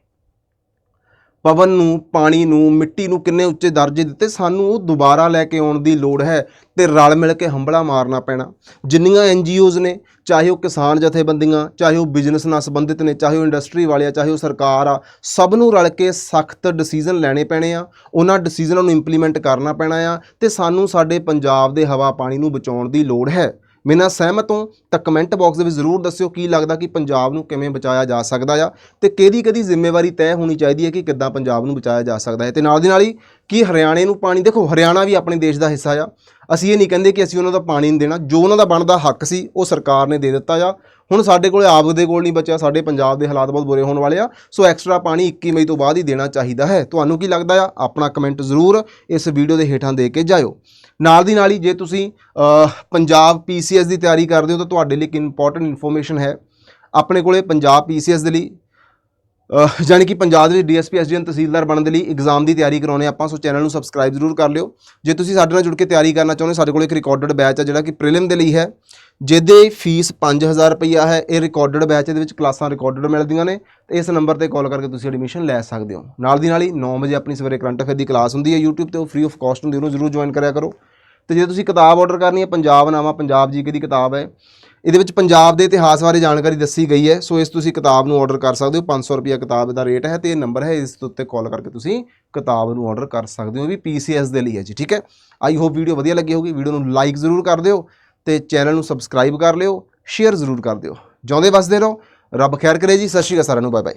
ਪਵਨ ਨੂੰ, ਪਾਣੀ ਨੂੰ, ਮਿੱਟੀ ਨੂੰ ਕਿੰਨੇ ਉੱਚੇ ਦਰਜੇ ਦਿੱਤੇ, ਸਾਨੂੰ ਉਹ ਦੁਬਾਰਾ ਲੈ ਕੇ ਆਉਣ ਦੀ ਲੋੜ ਹੈ ਤੇ ਰਲ ਮਿਲ ਕੇ ਹੰਬਲਾ ਮਾਰਨਾ ਪੈਣਾ। ਜਿੰਨੀਆਂ ਐਨਜੀਓਜ਼ ਨੇ, ਚਾਹੇ ਉਹ ਕਿਸਾਨ ਜਥੇਬੰਦੀਆਂ, ਚਾਹੇ ਉਹ ਬਿਜ਼ਨਸ ਨਾਲ ਸੰਬੰਧਿਤ ਨੇ, ਚਾਹੇ ਉਹ ਇੰਡਸਟਰੀ ਵਾਲੇ ਆ, ਚਾਹੇ ਉਹ ਸਰਕਾਰ ਆ, ਸਭ ਨੂੰ ਰਲ ਕੇ ਸਖਤ ਡਿਸੀਜਨ ਲੈਣੇ ਪੈਣੇ ਆ। ਉਹਨਾਂ ਡਿਸੀਜਨਾਂ ਨੂੰ ਇੰਪਲੀਮੈਂਟ ਕਰਨਾ ਪੈਣਾ ਆ ਤੇ ਸਾਨੂੰ ਸਾਡੇ ਪੰਜਾਬ ਦੇ ਹਵਾ ਪਾਣੀ ਨੂੰ ਬਚਾਉਣ ਦੀ ਲੋੜ ਹੈ। ਮੇਨਾ ਸਹਿਮਤ ਹੋ, ਤਾਂ ਕਮੈਂਟ ਬਾਕਸ ਦੇ ਵਿੱਚ ਜ਼ਰੂਰ ਦੱਸਿਓ ਕੀ ਲੱਗਦਾ ਕਿ ਪੰਜਾਬ ਨੂੰ ਕਿਵੇਂ ਬਚਾਇਆ ਜਾ ਸਕਦਾ ਆ ਤੇ ਕਿਹਦੀ ਕਿਹਦੀ ਜ਼ਿੰਮੇਵਾਰੀ ਤੈਅ ਹੋਣੀ ਚਾਹੀਦੀ ਹੈ ਕਿ ਕਿੱਦਾਂ ਪੰਜਾਬ ਨੂੰ ਬਚਾਇਆ ਜਾ ਸਕਦਾ ਹੈ। ਤੇ ਨਾਲ ਦੀ ਨਾਲ ਹੀ ਕੀ ਹਰਿਆਣੇ ਨੂੰ ਪਾਣੀ, ਦੇਖੋ ਹਰਿਆਣਾ ਵੀ ਆਪਣੇ ਦੇਸ਼ ਦਾ ਹਿੱਸਾ ਆ। ਅਸੀਂ ਇਹ ਨਹੀਂ ਕਹਿੰਦੇ ਕਿ ਅਸੀਂ ਉਹਨਾਂ ਦਾ ਪਾਣੀ ਨਹੀਂ ਦੇਣਾ, ਜੋ ਉਹਨਾਂ ਦਾ ਬਣਦਾ ਹੱਕ ਸੀ, ਉਹ ਸਰਕਾਰ ਨੇ ਦੇ ਦਿੱਤਾ ਆ। ਹੁਣ ਸਾਡੇ ਕੋਲੇ ਆਪ ਦੇ ਕੋਲ ਨਹੀਂ ਬਚਿਆ ਸਾਡੇ ਪੰਜਾਬ ਦੇ ਹਾਲਾਤ ਬਹੁਤ ਬੁਰੇ ਹੋਣ ਵਾਲੇ ਆ। ਸੋ ਐਕਸਟਰਾ ਪਾਣੀ 21 ਮਈ ਤੋਂ ਬਾਅਦ ਹੀ ਦੇਣਾ ਚਾਹੀਦਾ ਹੈ। ਤੁਹਾਨੂੰ ਕੀ ਲੱਗਦਾ ਆ? ਆਪਣਾ ਕਮੈਂਟ ਜ਼ਰੂਰ ਇਸ ਵੀਡੀਓ ਦੇ ਹੇਠਾਂ ਦੇ ਕੇ ਜਾਇਓ। ਨਾਲ ਦੀ ਨਾਲ ਹੀ ਜੇ ਤੁਸੀਂ ਅਹ, ਪੰਜਾਬ ਪੀਸੀਐਸ ਦੀ ਤਿਆਰੀ ਕਰਦੇ ਹੋ ਤਾਂ ਤੁਹਾਡੇ ਲਈ ਇੱਕ ਇੰਪੋਰਟੈਂਟ ਇਨਫੋਰਮੇਸ਼ਨ ਹੈ। ਆਪਣੇ ਕੋਲੇ ਪੰਜਾਬ ਪੀਸੀਐਸ ਦੇ ਲਈ ਅਹ, ਜਾਣੀ ਕਿ ਪੰਜਾਬ ਦੇ ਵਿੱਚ ਡੀਐਸਪੀ ਐਸਡੀਐਮ ਤਹਿਸੀਲਦਾਰ ਬਣਨ ਦੇ ਲਈ ਐਗਜ਼ਾਮ ਦੀ ਤਿਆਰੀ ਕਰਾਉਣੇ ਆਪਾਂ ਸੋ ਚੈਨਲ ਨੂੰ ਸਬਸਕ੍ਰਾਈਬ ਜ਼ਰੂਰ ਕਰ ਲਿਓ। ਜੇ ਤੁਸੀਂ ਸਾਡੇ ਨਾਲ ਜੁੜ ਕੇ ਤਿਆਰੀ ਕਰਨਾ ਚਾਹੁੰਦੇ ਸਾਡੇ ਕੋਲ ਇੱਕ ਰਿਕਾਰਡਡ ਬੈਚ ਹੈ ਜਿਹੜਾ ਕਿ ਪ੍ਰੀਲਿਮ ਦੇ ਲਈ ਹੈ ਜਿਹਦੇ ਫੀਸ 5000 ਰੁਪਈਆ ਹੈ ਇਹ ਰਿਕਾਰਡਡ ਬੈਚ ਦੇ ਵਿੱਚ ਕਲਾਸਾਂ ਰਿਕਾਰਡਡ ਮਿਲਦੀਆਂ ਨੇ ਤੇ ਇਸ ਨੰਬਰ ਤੇ ਕਾਲ ਕਰਕੇ ਤੁਸੀਂ ਐਡਮਿਸ਼ਨ ਲੈ ਸਕਦੇ ਹੋ। ਨਾਲ ਦੀ ਨਾਲ ਹੀ 9 ਵਜੇ ਆਪਣੀ ਸਵੇਰੇ ਕਰੰਟ ਅਫੇਅਰ ਦੀ ਕਲਾਸ ਹੁੰਦੀ ਹੈ YouTube ਤੇ ਉਹ ਫ੍ਰੀ ਆਫ ਕਾਸਟ ਹੁੰਦੀ ਉਹਨੂੰ ਜ਼ਰੂਰ ਜੁਆਇਨ ਕਰਿਆ ਕਰੋ। ਤੇ ਜੇ ਤੁਸੀਂ ਕਿਤਾਬ ਆਰਡਰ ਕਰਨੀ ਹੈ ਪੰਜਾਬ ਨਾਮਾ ਪੰਜਾਬ ਜੀਕੇ ਦੀ ਕਿਤਾਬ ਹੈ ਇਹਦੇ ਵਿੱਚ ਪੰਜਾਬ ਦੇ ਇਤਿਹਾਸ ਬਾਰੇ ਜਾਣਕਾਰੀ ਦੱਸੀ ਗਈ ਹੈ। ਸੋ ਇਸ ਤੁਸੀਂ ਕਿਤਾਬ ਨੂੰ ਆਰਡਰ ਕਰ ਸਕਦੇ ਹੋ। 500 ਰੁਪਏ ਕਿਤਾਬ ਦਾ ਰੇਟ ਹੈ ਤੇ ਇਹ ਨੰਬਰ ਹੈ। ਇਸ ਦੇ ਉੱਤੇ ਕਾਲ ਕਰਕੇ ਤੁਸੀਂ ਕਿਤਾਬ ਨੂੰ ਆਰਡਰ ਕਰ ਸਕਦੇ ਹੋ ਇਹ ਵੀ ਪੀਸੀਐਸ ਦੇ ਲਈ ਹੈ ਜੀ, ਠੀਕ ਹੈ? ਆਈ ਹੋਪ ਵੀਡੀਓ ਵਧੀਆ ਲੱਗੀ ਹੋਗੀ ਵੀਡੀਓ ਨੂੰ ਲਾਈਕ ਜ਼ਰੂਰ ਕਰ ਦਿਓ ਤੇ ਚੈਨਲ ਨੂੰ ਸਬਸਕ੍ਰਾਈਬ ਕਰ ਲਿਓ। ਸ਼ੇਅਰ ਜ਼ਰੂਰ ਕਰ ਦਿਓ। ਜਿਉਂਦੇ ਵਸਦੇ ਰਹੋ। ਰੱਬ ਖੈਰ ਕਰੇ ਜੀ। ਸਤਿ ਸ਼੍ਰੀ ਅਕਾਲ ਸਾਰਿਆਂ ਨੂੰ। Bye bye